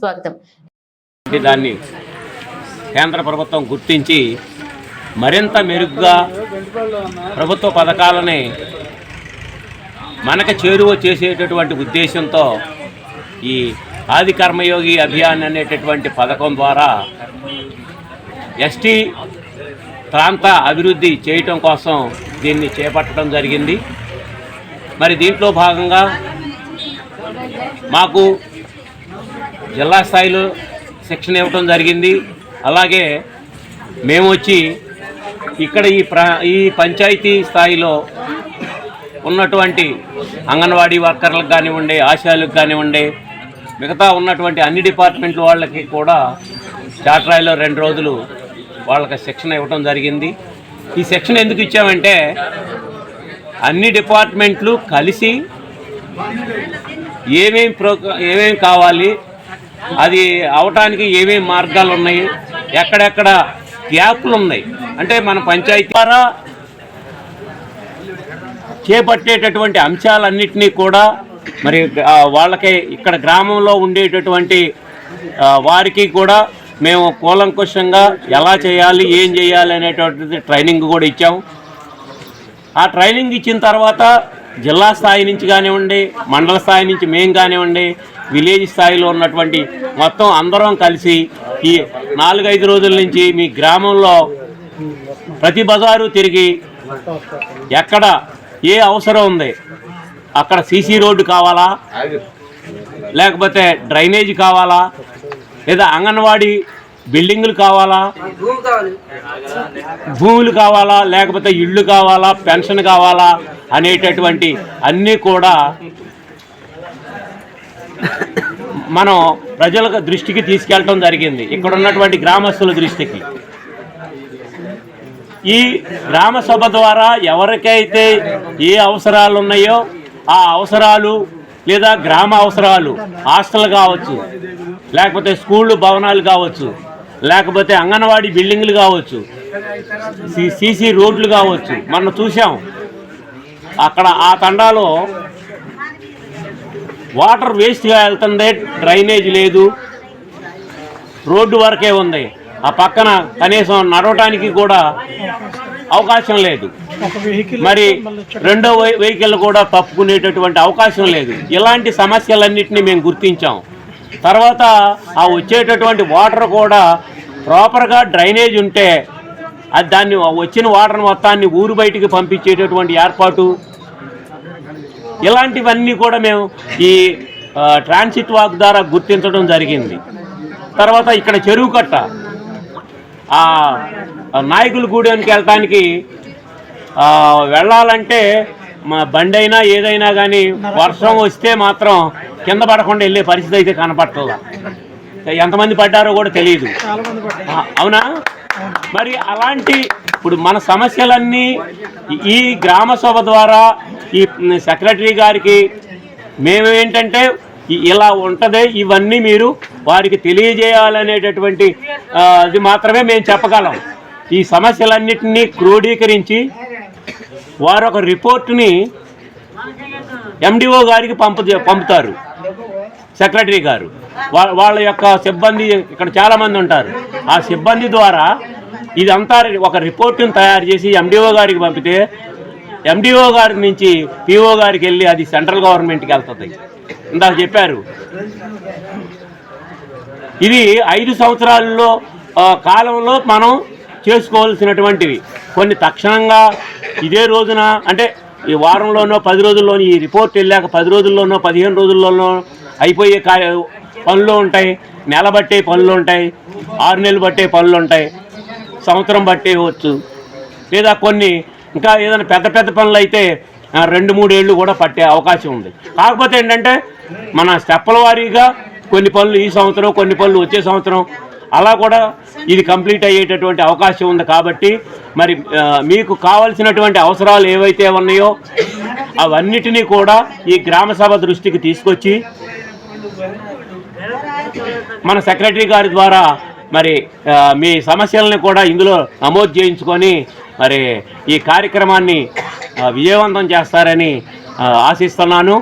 స్వాగతం దాన్ని కేంద్ర ప్రభుత్వం గుర్తించి మరింత మెరుగ్గా ప్రభుత్వ పథకాలని మనకు చేరువ చేసేటటువంటి ఉద్దేశంతో ఈ ఆది కర్మయోగి అభియాన్ అనేటటువంటి పథకం ద్వారా ఎస్టీ ప్రాంత అభివృద్ధి చేయటం కోసం దీన్ని చేపట్టడం జరిగింది. మరి దీంట్లో భాగంగా మాకు జిల్లా స్థాయిలో శిక్షణ ఇవ్వటం జరిగింది. అలాగే మేము వచ్చి ఇక్కడ ఈ ప్రా ఈ పంచాయతీ స్థాయిలో ఉన్నటువంటి అంగన్వాడీ వర్కర్లకు కానివ్వండి ఆశాలకు కానివ్వండి మిగతా ఉన్నటువంటి అన్ని డిపార్ట్మెంట్ల వాళ్ళకి కూడా చాట్రాయిలో రెండు రోజులు వాళ్ళకి శిక్షణ ఇవ్వటం జరిగింది. ఈ శిక్షణ ఎందుకు ఇచ్చామంటే అన్ని డిపార్ట్మెంట్లు కలిసి ఏమేమి ప్రో ఏమేమి కావాలి అది అవటానికి ఏమేమి మార్గాలు ఉన్నాయి? ఎక్కడెక్కడ గ్యాప్లు ఉన్నాయి? అంటే మన పంచాయతీ ద్వారా చేపట్టేటటువంటి అంశాలన్నింటినీ కూడా మరి వాళ్ళకి ఇక్కడ గ్రామంలో ఉండేటటువంటి వారికి కూడా మేము కూలంకుషంగా ఎలా చేయాలి ఏం చేయాలి అనేటువంటిది ట్రైనింగ్ కూడా ఇచ్చాము. ఆ ట్రైనింగ్ ఇచ్చిన తర్వాత జిల్లా స్థాయి నుంచి కానివ్వండి మండల స్థాయి నుంచి మేము కానివ్వండి విలేజ్ స్థాయిలో ఉన్నటువంటి మొత్తం అందరం కలిసి ఈ నాలుగైదు రోజుల నుంచి మీ గ్రామంలో ప్రతి బజారు తిరిగి ఎక్కడ ఏ అవసరం ఉంది అక్కడ సీసీ రోడ్డు కావాలా? లేకపోతే డ్రైనేజ్ కావాలా? లేదా అంగన్వాడీ బిల్డింగులు కావాలా? భూములు కావాలా? లేకపోతే ఇళ్ళు కావాలా? పెన్షన్ కావాలా? అనేటటువంటి అన్నీ కూడా మనం ప్రజల దృష్టికి తీసుకెళ్ళటం జరిగింది. ఇక్కడ ఉన్నటువంటి గ్రామస్తుల దృష్టికి. ఈ గ్రామ సభ ద్వారా ఎవరికైతే ఏ అవసరాలు ఉన్నాయో ఆ అవసరాలు లేదా గ్రామ అవసరాలు హాస్టల్ కావచ్చు లేకపోతే స్కూళ్ళు భవనాలు కావచ్చు లేకపోతే అంగన్వాడీ బిల్డింగ్లు కావచ్చు సి- సీసీ రోడ్లు కావచ్చు. మనం చూసాం అక్కడ ఆ తండాలో వాటర్ వేస్ట్గా వెళ్తుంది డ్రైనేజ్ లేదు. రోడ్డు వరకే ఉంది. ఆ పక్కన కనీసం నడవటానికి కూడా అవకాశం లేదు. మరి రెండో వెహికల్ కూడా తప్పుకునేటటువంటి అవకాశం లేదు. ఇలాంటి సమస్యలన్నింటినీ మేము గుర్తించాం. తర్వాత ఆ వచ్చేటటువంటి వాటర్ కూడా ప్రాపర్గా డ్రైనేజ్ ఉంటే అది దాన్ని వచ్చిన వాటర్ మొత్తాన్ని ఊరు బయటికి పంపించేటటువంటి ఏర్పాటు. ఇలాంటివన్నీ కూడా మేము ఈ ట్రాన్సిట్ వాక్ ద్వారా గుర్తించడం జరిగింది. తర్వాత ఇక్కడ చెరువు కట్ట. ఆ నాయకుల గూడెనికి వెళ్ళటానికి వెళ్ళాలంటే మా బండి అయినా ఏదైనా కానీ వర్షం వస్తే మాత్రం కింద పడకుండా వెళ్ళే పరిస్థితి అయితే కనపట్ల ఎంతమంది పడ్డారో కూడా తెలియదు అవునా? మరి అలాంటి ఇప్పుడు మన సమస్యలన్నీ ఈ- గ్రామ సభ ద్వారా ఈ సెక్రటరీ గారికి మేము ఏంటంటే ఇ- ఇలా ఉంటుంది ఇవన్నీ మీరు వారికి తెలియజేయాలనేటటువంటి అది మాత్రమే మేము చెప్పగలం. ఈ సమస్యలన్నింటినీ క్రోడీకరించి వారు ఒక రిపోర్ట్ని ఎండిఓ గారికి పంపు పంపుతారు. సెక్రటరీ గారు. వా- వాళ్ళ యొక్క సిబ్బంది ఇక్కడ చాలామంది ఉంటారు. ఆ సిబ్బంది ద్వారా ఇదంతా ఒక రిపోర్టును తయారు చేసి ఎండిఓ గారికి పంపితే ఎండిఓ గారి నుంచి పిఓ గారికి వెళ్ళి అది సెంట్రల్ గవర్నమెంట్కి వెళ్తుంది. ఇందాక చెప్పారు. ఇది ఐదు సంవత్సరాల్లో కాలంలో మనం చేసుకోవాల్సినటువంటివి. కొన్ని తక్షణంగా ఇదే రోజున అంటే ఈ వారంలోనో పది రోజుల్లోనో ఈ రిపోర్ట్ వెళ్ళాక పది రోజుల్లోనో పదిహేను రోజుల్లోనో అయిపోయే కా పనులు ఉంటాయి. నెల బట్టే పనులు ఉంటాయి. ఆరు నెలలు బట్టే పనులు ఉంటాయి. సంవత్సరం పట్టేయవచ్చు లేదా కొన్ని ఇంకా ఏదైనా పెద్ద పెద్ద పనులు అయితే రెండు మూడేళ్ళు కూడా పట్టే అవకాశం ఉంది. కాకపోతే ఏంటంటే మన స్టెప్పల వారీగా కొన్ని పనులు ఈ సంవత్సరం కొన్ని పనులు వచ్చే సంవత్సరం అలా కూడా ఇది కంప్లీట్ అయ్యేటటువంటి అవకాశం ఉంది కాబట్టి మరి మీకు కావలసినటువంటి అవసరాలు ఏవైతే ఉన్నాయో అవన్నిటినీ కూడా ఈ గ్రామ సభ దృష్టికి తీసుకొచ్చి మన సెక్రటరీ గారి ద్వారా మరి మీ సమస్యలను కూడా ఇందులో నమోదు చేయించుకొని మరి ఈ కార్యక్రమాన్ని విజయవంతం చేస్తారని ఆశిస్తున్నాను.